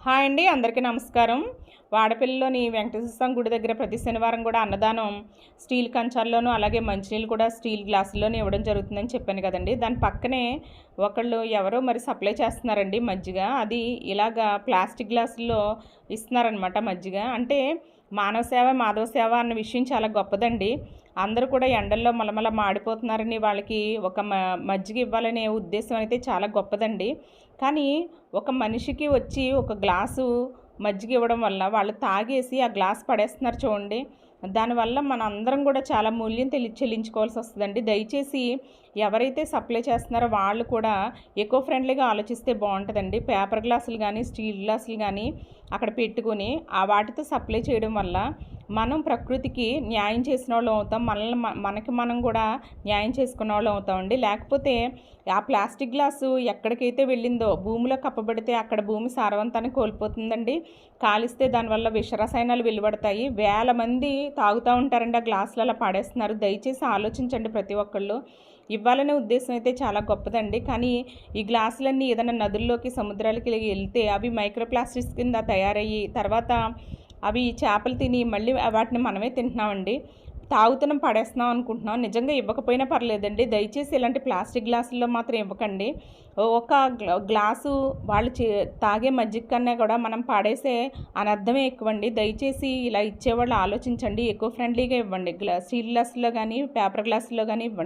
Hi అండి అందరికీ నమస్కారం. వాడపల్లిలోని వెంకటేశ్వర స్వామి గుడి దగ్గర ప్రతి శనివారం కూడా అన్నదానం స్టీల్ కంచాల్లోనూ అలాగే మంచినీళ్ళు కూడా స్టీల్ గ్లాసుల్లోనూ ఇవ్వడం జరుగుతుందని చెప్పాను కదండి. దాని పక్కనే ఒకళ్ళు ఎవరో మరి సప్లై చేస్తున్నారండి మజ్జిగ. అది ఇలాగా ప్లాస్టిక్ గ్లాసుల్లో ఇస్తున్నారనమాట మజ్జిగ. అంటే మానవ సేవ మాధవ సేవ అన్న విషయం చాలా గొప్పదండి. అందరూ కూడా ఎండల్లో మలమల మాడిపోతున్నారని వాళ్ళకి ఒక మజ్జిగ ఇవ్వాలనే ఉద్దేశం అయితే చాలా గొప్పదండి. కానీ ఒక మనిషికి వచ్చి ఒక గ్లాసు మజ్జిగ ఇవ్వడం వల్ల వాళ్ళు తాగేసి ఆ గ్లాస్ పడేస్తున్నారు చూడండి. దానివల్ల మన అందరం కూడా చాలా మూల్యం తెలి చెల్లించుకోవాల్సి వస్తుందండి. దయచేసి ఎవరైతే సప్లై చేస్తున్నారో వాళ్ళు కూడా ఎకో ఫ్రెండ్లీగా ఆలోచిస్తే బాగుంటుందండి. పేపర్ గ్లాసులు కానీ స్టీల్ గ్లాసులు కానీ అక్కడ పెట్టుకొని ఆ వాటితో సప్లై చేయడం వల్ల మనం ప్రకృతికి న్యాయం చేసిన వాళ్ళు అవుతాం. మనల్ని మనకి మనం కూడా న్యాయం చేసుకున్న వాళ్ళు అవుతామండి లేకపోతే ఆ ప్లాస్టిక్ గ్లాసు ఎక్కడికైతే వెళ్ళిందో భూమిలో కప్పబడితే అక్కడ భూమి సారవంతాన్ని కోల్పోతుందండి. కాలిస్తే దానివల్ల విషరసాయనాలు వెలువడతాయి. వేల మంది తాగుతూ ఉంటారండి ఆ గ్లాసులు అలా పాడేస్తున్నారు. దయచేసి ఆలోచించండి ప్రతి ఒక్కళ్ళు. ఇవ్వాలనే ఉద్దేశం అయితే చాలా గొప్పదండి. కానీ ఈ గ్లాసులన్నీ ఏదైనా నదుల్లోకి సముద్రాలకి వెళ్తే అవి మైక్రోప్లాస్టిక్స్ కింద తయారయ్యి తర్వాత అవి చేపలు తిని మళ్ళీ వాటిని మనమే తింటున్నామండి. తాగుతున్నాం పడేస్తున్నాం అనుకుంటున్నాం. నిజంగా ఇవ్వకపోయినా పర్లేదండి. దయచేసి ఇలాంటి ప్లాస్టిక్ గ్లాసుల్లో మాత్రం ఇవ్వకండి. ఒక గ్లాసు వాళ్ళు తాగే మజ్జిగ కన్నా కూడా మనం పాడేసే అనర్థమే ఎక్కువండి. దయచేసి ఇలా ఇచ్చేవాళ్ళు ఆలోచించండి. ఎక్కువ ఫ్రెండ్లీగా ఇవ్వండి. గ్లా స్టీల్ గ్లాసుల్లో కానీ పేపర్ గ్లాసుల్లో కానీ ఇవ్వండి.